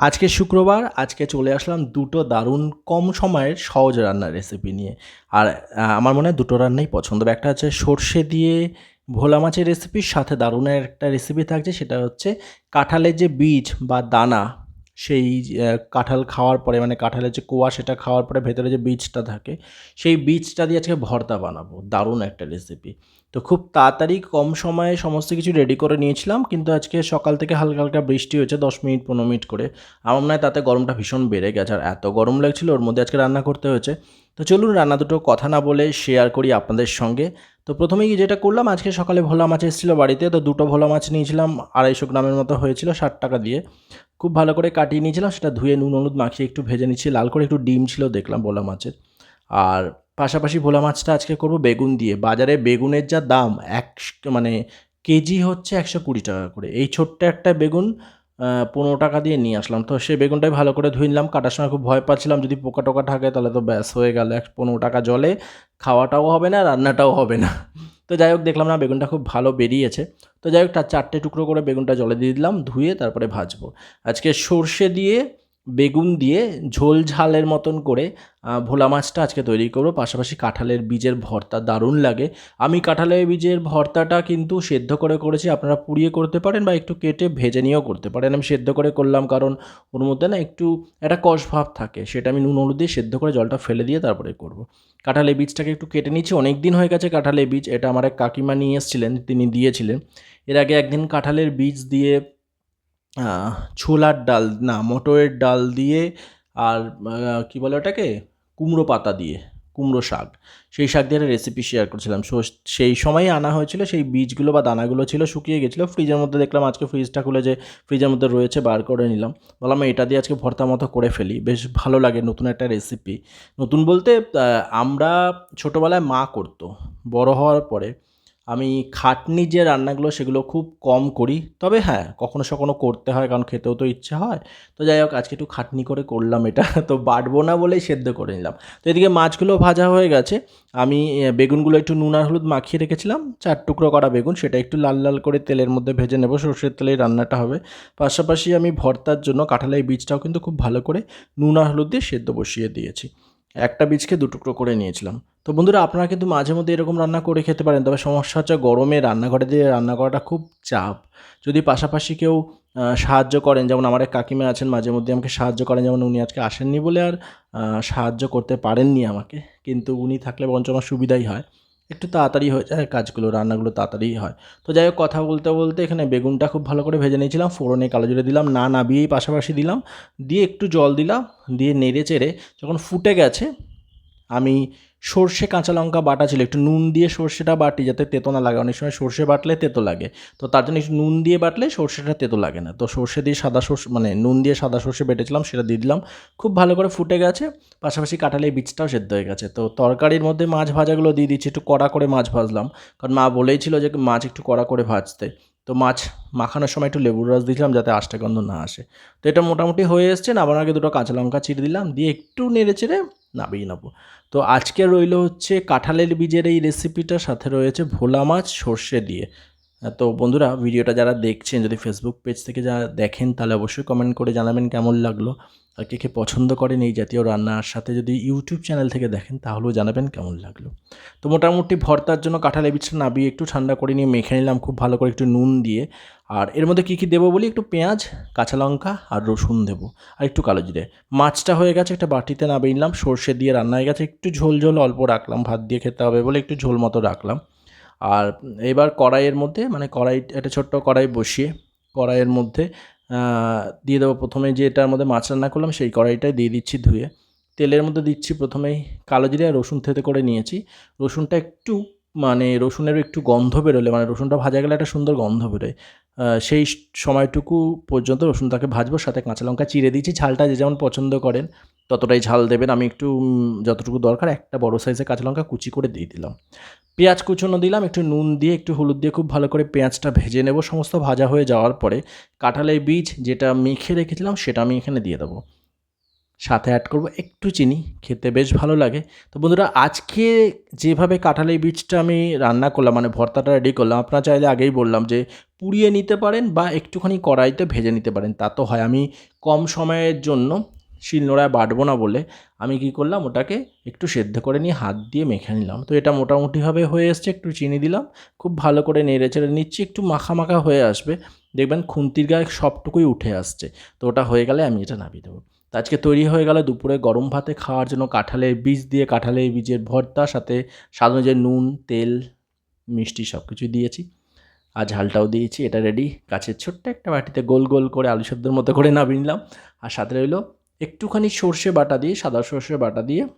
আজকে শুক্রবার, আজকে চলে আসলাম দুটো দারুণ কম সময়ের সহজ রান্নার রেসিপি নিয়ে। আর আমার মনে হয় দুটো রান্নাই পছন্দ হবে। একটা হচ্ছে সর্ষে দিয়ে ভোলা মাছের রেসিপির সাথে দারুণের একটা রেসিপি থাকছে, সেটা হচ্ছে কাঁঠালের যে বীজ বা দানা সেই কাঁঠাল খাওয়ার পরে মানে কাঁঠালের যে কোয়া সেটা খাওয়ার পরে ভেতরে যে বীজটা থাকে, সেই বীজটা দিয়ে আজকে ভর্তা বানাবো। দারুণ একটা রেসিপি তো খুব তাড়াতাড়ি কম সময়ে সমস্ত কিছু রেডি করে নিয়েছিলাম, কিন্তু আজকে সকাল থেকে হালকা হালকা বৃষ্টি হয়েছে, দশ মিনিট, পনেরো মিনিট করে। আমার মনে হয় তাতে গরমটা ভীষণ বেড়ে গেছে, আর এত গরম লাগছিল, ওর মধ্যে আজকে রান্না করতে হয়েছে। তো চলুন রান্না দুটো কথা না বলে শেয়ার করি আপনাদের সঙ্গে। তো প্রথমেই যেটা করলাম, আজকে সকালে ভোলা মাছ এসেছিল বাড়িতে, তো দুটো ভোলা মাছ নিয়েছিলাম, আড়াইশো গ্রামের মতো হয়েছিল, ষাট টাকা দিয়ে। খুব ভালো করে কাটিয়ে নিয়েছিলাম, সেটা ধুয়ে নুন, হলুদ মাখিয়ে একটু ভেজে নিচ্ছি লাল করে একটু ডিম ছিল, দেখলাম ভোলা মাছের। আর পাশাপাশি ভোলা মাছটা আজকে করব বেগুন দিয়ে। বাজারে বেগুনের যা দাম এক মানে কেজি হচ্ছে একশো কুড়ি টাকা করে। এই ছোট্ট একটা বেগুন পনেরো টাকা দিয়ে নিয়ে আসলাম। তো সেই বেগুনটাই ভালো করে ধুয়ে নিলাম। কাটার সময় খুব ভয় পাচ্ছিলাম, যদি পোকা টোকা থাকে তাহলে তো ব্যাস হয়ে গেল। এক পনেরো টাকা জলে, খাওয়াটাও হবে না, রান্নাটাও হবে না। তো যাই হোক, দেখলাম না, বেগুনটা খুব ভালো বেরিয়েছে। তো যাই হোক, তার চারটে টুকরো করে বেগুনটা জলে দিয়ে দিলাম, ধুয়ে তারপরে ভাজবো। আজকে সর্ষে দিয়ে বেগুন দিয়ে ঝোল ঝালের মতন করে ভোলা মাছটা আজকে তৈরি করব। পাশাপাশি কাঁঠালের বীজের ভর্তা দারুণ লাগে। আমি কাঁঠালের বীজের ভর্তাটা কিন্তু সেদ্ধ করে করেছি, আপনারা পুড়িয়ে করতে পারেন বা একটু কেটে ভেজে নিয়েও করতে পারেন। আমি সেদ্ধ করে করলাম কারণ ওর মধ্যে না একটু, একটা কষ ভাব থাকে, সেটা আমি নুন হলুদ দিয়ে সেদ্ধ করে জলটা ফেলে দিয়ে তারপরে করব। কাঁঠালের বীজটাকে একটু কেটে নিচ্ছি অনেক দিন হয়ে গেছে কাঁঠালের বীজ, এটা আমার এক কাকিমা নিয়ে এসেছিলেন, তিনি দিয়েছিলেন। এর আগে একদিন কাঁঠালের বীজ দিয়ে ছোলার ডাল, না, মটরের ডাল দিয়ে আর কী বলে ওটাকে? কুমড়ো পাতা দিয়ে, কুমড়ো শাক। সেই শাক দিয়ে একটা রেসিপি শেয়ার করছিলাম। সো, সেই সময়ই আনা হয়েছিল, সেই বীজগুলো বা দানাগুলো ছিল, শুকিয়ে গেছিল। ফ্রিজের মধ্যে দেখলাম আজকে ফ্রিজটা খুলে যে ফ্রিজের মধ্যে রয়েছে, বার করে নিলাম। বললাম, এটা দিয়ে আজকে ভর্তা মতো করে ফেলি। বেশ ভালো লাগে, নতুন একটা রেসিপি নতুন বলতে আমরা ছোটোবেলায় মা করতো। বড় হওয়ার পরে আমি খাটনি যে রান্নাগুলো সেগুলো খুব কম করি। তবে হ্যাঁ কখনো সখনো করতে হয় কারণ খেতেও তো ইচ্ছে হয়। তো যাই হোক, আজকে একটু খাটনি করে করলাম এটা। তো বাটবো না বলেই সেদ্ধ করে নিলাম। তো এদিকে মাছগুলো ভাজা হয়ে গেছে। আমি বেগুনগুলো একটু নুন আর হলুদ মাখিয়ে রেখেছিলাম। চার টুকরো করা বেগুন, সেটা একটু লাল লাল করে তেলের মধ্যে ভেজে নেব। সর্ষের তেলেই রান্নাটা হবে। পাশাপাশি আমি ভর্তার জন্য কাঁঠালের বীজটাও কিন্তু খুব ভালো করে নুন আর হলুদ দিয়ে সেদ্ধ বসিয়ে দিয়েছি। একটা বীজকে দু টুকরো করে নিয়েছিলাম। তো বন্ধুরা, আপনারা কিন্তু মাঝে মধ্যে এরকম রান্না করে খেতে পারেন। তবে সমস্যা হচ্ছে গরমে রান্নাঘরে দিয়ে রান্না করাটা খুব চাপ। যদি পাশাপাশি কেউ সাহায্য করেন, যেমন আমার এক কাকিমা আছেন, মাঝে মধ্যে আমাকে সাহায্য করেন, যেমন উনি আজকে আসেননি বলে আর সাহায্য করতে পারেননি আমাকে, কিন্তু উনি থাকলে বরঞ্চ আমার সুবিধাই হয়। একটু তাড়াতাড়ি হয়ে যায় কাজগুলো, রান্নাগুলো তাড়াতাড়ি হয়। তো যাই হোক, কথা বলতে বলতে এখানে বেগুনটা খুব ভালো করে ভেজে নিয়েছিলাম, ফোড়নে কালো জিরে দিলাম, না নাবিয়েই পাশাপাশি দিলাম, দিয়ে একটু জল দিলাম, দিয়ে নেড়ে চেড়ে যখন ফুটে গেছে, আমি সর্ষে কাঁচা লঙ্কা বাটা ছিল, একটু নুন দিয়ে সর্ষেটা বাটি যাতে তেতো না লাগে। অনেক সময় সর্ষে বাটলে তেতো লাগে। তো তার জন্য একটু নুন দিয়ে বাটলে সর্ষেটা তেতো লাগে না। তো সর্ষে দিয়ে সাদা সর্ষে মানে নুন দিয়ে সাদা সর্ষে বেটেছিলাম, সেটা দিয়ে দিলাম। খুব ভালো করে ফুটে গেছে। পাশাপাশি কাঁঠালের বীজটাও সেদ্ধ হয়ে গেছে। তো তরকারির মধ্যে মাছ ভাজাগুলো দিয়ে দিচ্ছি, একটু কড়া করে মাছ ভাজলাম। কারণ মা বলেই ছিল যে মাছ একটু কড়া করে ভাজতে। তো মাছ মাখানোর সময় একটু লেবুর রস দিয়েছিলাম যাতে আষ্টে গন্ধ না আসে। তো এটা মোটামুটি হয়ে এসছে নামার আগে দুটো কাঁচা লঙ্কা চিড়ে দিলাম, দিয়ে একটু নেড়ে চেড়ে নামিয়ে নেব। তো আজকে রইল হচ্ছে কাঁঠালের বীজের এই রেসিপিটার সাথে রয়েছে ভোলা মাছ সর্ষে দিয়ে। তো বন্ধুরা ভিডিওটা যারা দেখছেন, যদি ফেসবুক পেজ থেকে যারা দেখেন, তাহলে অবশ্যই কমেন্ট করে জানাবেন কেমন লাগল। আর কে কে পছন্দ করেন এই জাতীয় রান্নার সাথে যদি ইউটিউব চ্যানেল থেকে দেখেন, তাহলেও জানাবেন কেমন লাগল। তো মোটামুটি ভর্তার জন্য কাঁঠালের বীজটা নাবিয়ে একটু ঠান্ডা করে নিয়ে মেখে নিলাম, খুব ভালো করে একটু নুন দিয়ে। আর এর মধ্যে কী কী দেবো বলি? একটু পেঁয়াজ, কাঁচা লঙ্কা আর রসুন দেবো। আর একটু কালো জিরে। মাছটা হয়ে গেছে, একটা বাটিতে নামিয়ে নিলাম, সর্ষে দিয়ে রান্না হয়ে গেছে। একটু ঝোল ঝোল অল্প রাখলাম, ভাত দিয়ে খেতে হবে বলে একটু ঝোল মতো রাখলাম। আর এবার কড়াইয়ের মধ্যে মানে কড়াই, একটা ছোট্ট কড়াই বসিয়ে কড়াইয়ের মধ্যে দিয়ে দেবো প্রথমে যে এটার মধ্যে মাছ রান্না করলাম, সেই কড়াইটাই দিয়ে দিচ্ছি ধুয়ে। তেলের মধ্যে দিচ্ছি প্রথমেই কালো জিরে আর রসুন থেতে করে নিয়েছি। রসুনটা একটু মানে রসুনের একটু গন্ধ বেরোলে মানে রসুনটা ভাজা গেলে একটা সুন্দর গন্ধ বেরোয়। সেই সময়টুকু পর্যন্ত রসুনটাকে ভাজবো, সাথে কাঁচা লঙ্কা চিড়ে দিচ্ছি ঝালটা যে যেমন পছন্দ করেন, ততটাই ঝাল দেবেন। আমি একটু যতটুকু দরকার, একটা বড় সাইজের কাঁচা লঙ্কা কুচি করে দিয়ে দিলাম। পেঁয়াজ কুচনো দিলাম, একটু নুন দিয়ে, একটু হলুদ দিয়ে খুব ভালো করে পেঁয়াজটা ভেজে নেব। সমস্ত ভাজা হয়ে যাওয়ার পরে কাঁঠালের বীজ যেটা মেখে রেখেছিলাম সেটা আমি এখানে দিয়ে দেবো। সাথে অ্যাড করব একটু চিনি, খেতে বেশ ভালো লাগে। তো বন্ধুরা, আজকে যেভাবে কাঁঠালের বীজটা আমি রান্না করলাম মানে ভর্তাটা রেডি করলাম, আপনারা চাইলে আগেই বললাম যে পুড়িয়ে নিতে পারেন বা একটুখানি কড়াইতে ভেজে নিতে পারেন, তা তো হয়। আমি কম সময়ের জন্য শিলনোড়ায় বাটবো না বলে আমি কি করলাম, ওটাকে একটু সেদ্ধ করে নিয়ে হাত দিয়ে মেখে নিলাম। তো এটা মোটামুটিভাবে হয়ে এসছে, একটু চিনি দিলাম, খুব ভালো করে নেড়ে চেড়ে নিচ্ছি, একটু মাখা মাখা হয়ে আসবে। দেখবেন খুন্তির গায়ে সবটুকুই উঠে আসছে, তো ওটা হয়ে গেলে আমি এটা নামিয়ে দেবো। তো আজকে তৈরি হয়ে গেল দুপুরে গরম ভাতে খাওয়ার জন্য কাঁঠালের বীজ দিয়ে, কাঁঠালের বীজের ভর্তা সাথে সাধারণ যে নুন, তেল, মিষ্টি সব কিছু দিয়েছি। আর ঝালটাও দিয়েছি, এটা রেডি গাছের ছোট্ট একটা বাটিতে গোল গোল করে আলু সেদ্ধর মতো করে নামিয়ে নিলাম। আর সাথে রইল একটুখানি সর্ষে বাটা দিয়ে, সাদা সর্ষে বাটা দিয়ে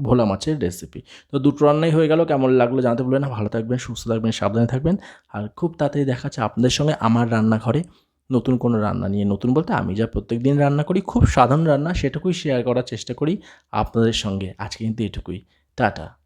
ভোলা মাছের রেসিপি তো দুটো রান্নাই হয়ে গেল, কেমন লাগল জানাতে বলবেন না। ভালো থাকবেন, সুস্থ থাকবেন, সাবধানে থাকবেন। আর খুব তাড়াতাড়ি দেখা যাচ্ছে আপনাদের সঙ্গে আমার রান্নাঘরে। নতুন কোনো রান্না নিয়ে নতুন বলতে আমি যা প্রত্যেক দিন রান্না করি, খুব সাধারণ রান্না, সেটুকুই শেয়ার করার চেষ্টা করি আপনাদের সঙ্গে। আজকে কিন্তু এটুকুই। টাটা।